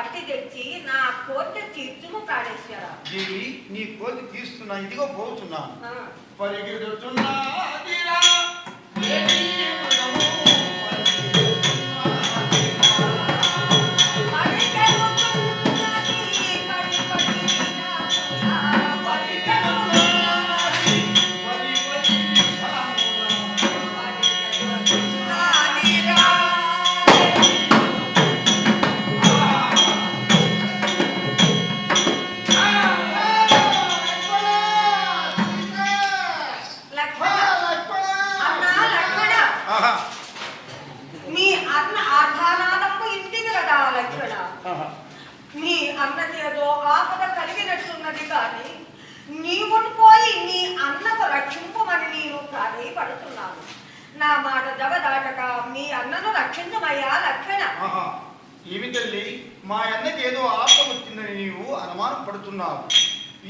పట్టి తెచ్చి నా కోరిక తీర్చుము ప్రాణేశ్వర దేవి నీ కోరిక తీస్తున్నా ఇదిగో పోతున్నాను. ఆ. నేను ప్రాధేయపడుతున్నాను నా మాట జగదాటక మీ అన్నను రక్షించమయ్యా లక్షణ. ఏమి తల్లి? మా అన్నకి ఏదో ఆపద వచ్చిందని నీవు అనుమానం పడుతున్నావు.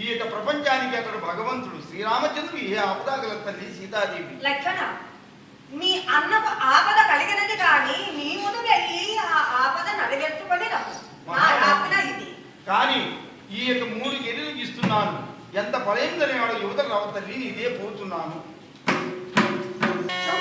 ఈ యొక్క ప్రపంచానికి అతడు భగవంతుడు శ్రీరామచంద్రుడు ఏ ఆపదాగల తల్లి సీతాదేవి? లక్షణ. మీ అన్నకు ఆపద కలిగినది కానీ నీవును వెళ్ళి ఆ ఆపద నడిగెత్తుకొని రమ్ము నా ఆజ్ఞ ఇది. కానీ ఈ యొక్క మూడు గిరిలకు ఇస్తున్నాను. ఎంత బలైందని వాడు యువత రావ తల్లి ఇదే పోతున్నాను. Show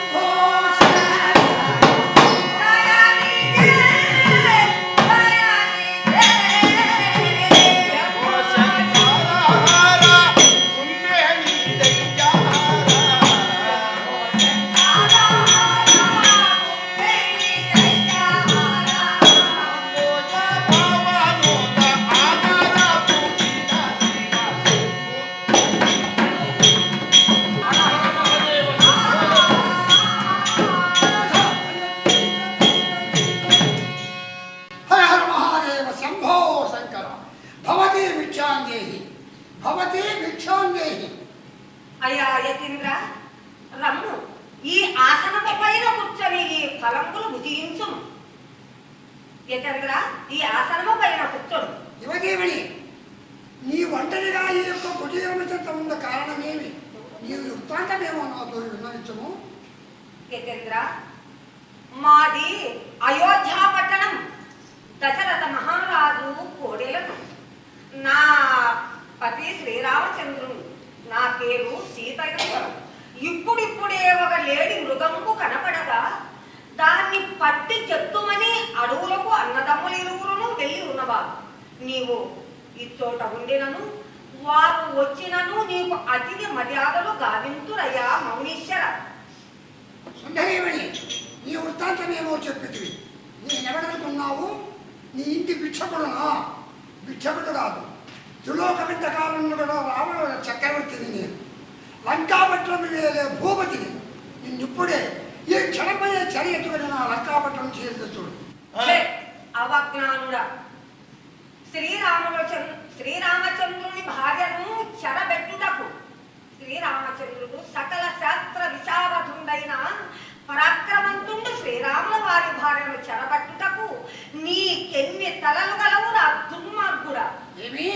యతీంద్ర రమ్ము. ఈ ఆసనము పైన కూర్చొని ఈ ఫలంబులు భుజించుము. యతేంద్ర ఈ ఆసనము పైన కూర్చోను. యువదేవుని నీ ఒంటరిగా ఈ యొక్క కుటీరమితం ఉన్న కారణమేమి? నీ వృత్తాంతమేమో నాతో విన్నవించము. యతేంద్ర మాది అయోధ్య పట్టణం. దశరథ మహారాజు కోడెలను. నా పతి శ్రీరామచంద్రుడు పేరు సీతయ్య ఇప్పుడిప్పుడే ఒక లేడి మృగముకు కనపడగా దాన్ని పట్టి చెత్తుమని అడవులకు అన్నదమ్ములు ఇరువురును వెళ్ళి ఉన్నవారు. నీవు ఇచ్చోట ఉండినను వారు వచ్చినను నీకు అతిథి మర్యాదలు గావింతురయ్యా మౌనీశ్వర. నీ వృత్తాంతమేమో చెప్పితివి. నేనెవడనుకున్నావు? నీ ఇంటి భిక్షకుడునా? భిక్షకుడు కాదు త్రిలోక విద్య కాలంలో లంకాపట్నం వేలే భూపతిని నిన్నిప్పుడే ఈ క్షణమయ్యే చర్య ఎత్తుకుని నా లంకాపట్నం చేసి చూడు. ఛే, అవజ్ఞానుడా. శ్రీరాముల శ్రీరామచంద్రుని భార్యను చెరబెట్టుటకు శ్రీరామచంద్రుడు సకల శాస్త్ర విశారథుండైన పరాక్రమంతుండు శ్రీరాముల వారి భార్యను చెరబట్టుటకు నీకెన్ని తలలు గలవురా దుర్మార్గుడా ఏమి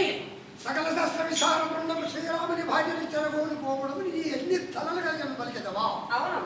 సకల శాస్త్ర విశారదుండము శ్రీరాముని భార్యని తెరగోని పోకూడదు నీ ఎన్ని తలలు కలిగిన పలికెదవా అవును.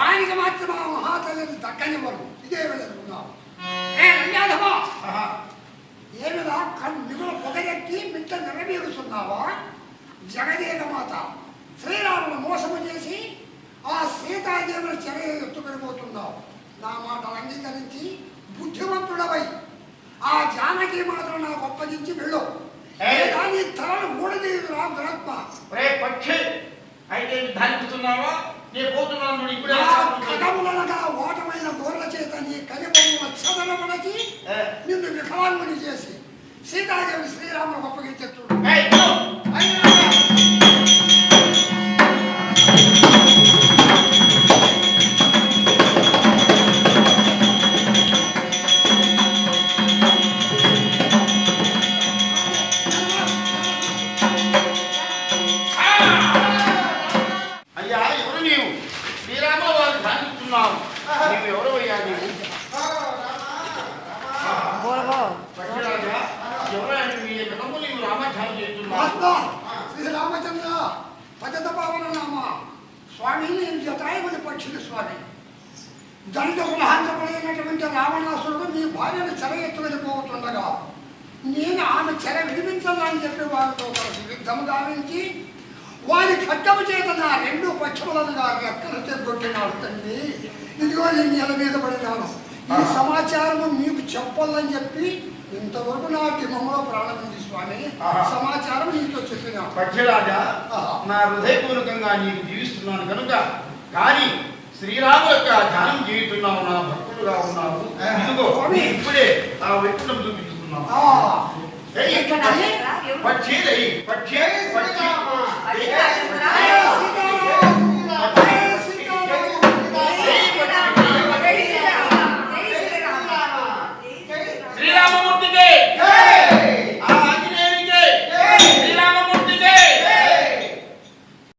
వానికి మాత్రం ఆ మహాతల్లిని దక్కనివ్వరు. ఇదే వెళుతున్నావు ఏ రంగాధమా ఆహా. ఏమిరా కన్ను మిగులు పొగరెక్కి మిట్ట నిరవేరుస్తున్నావా? జగదేక మాత శ్రీరామును మోసము చేసి ఆ సీతాదేవిని చెర ఎత్తుకొని పోతున్నావు. నా మాటలు అంగీకరించి బుద్ధివంతుడవై ఆ జానకి మాత్రం నాకు అప్పగించి వెళ్ళు. ఏయ్. లేదా నీ తలను ఊడదీయదు రా దురత్మ అయితే ధాన్పిస్తున్నావా నేను పోతున్నాను ఇప్పుడే నా రావాలి. కథములనగా ఓటమైన గోర్ల చేత నీ కలిపొమ్మ చదరమనచి ఏ. నిన్ను వికలాంగుని చేసి సీతాదేవి శ్రీరాములకు అప్పగించేట్టు ఏయ్, ఇదిగో. అయ్యా ఎవరు నీవు శ్రీరాముల వారు ధ్యానిస్తున్నావు నీవు ఎవరు అయ్యా నీవు శ్రీరామచంద్ర పతిత పావన నామ. స్వామి నేను జటాయుని పక్షులు స్వామి. దండకు మహాంతపడైనటువంటి రావణాసురుడు మీ భార్యను చెర ఎత్తుకొని పోతుండగా నేను ఆమె చెర విడిపించాలని చెప్పి వారితో కలిసి యుద్ధము గావించి వారి ఖడ్గము చేత నా రెండు పక్షములను గారు రెక్కలు తెగొట్టినాడు తండ్రి ఇదిగో నేను నెల మీద పడినాను. ఈ సమాచారము మీకు చెప్పాలని చెప్పి ఇంతవరకు నా దిమంలో ప్రారంభించి స్వామి. సమాచారం నీతో చెప్పినా. పక్షిరాజా. నా హృదయపూర్వకంగా నీకు జీవిస్తున్నాను కనుక కానీ శ్రీరాము యొక్క ధ్యానం చేయుతున్నావు నా భక్తుడుగా ఉన్నావు. ఇదిగో. ఇప్పుడే ఆ ఏయ్, ఎక్కడ? పక్షి పక్షి పక్షి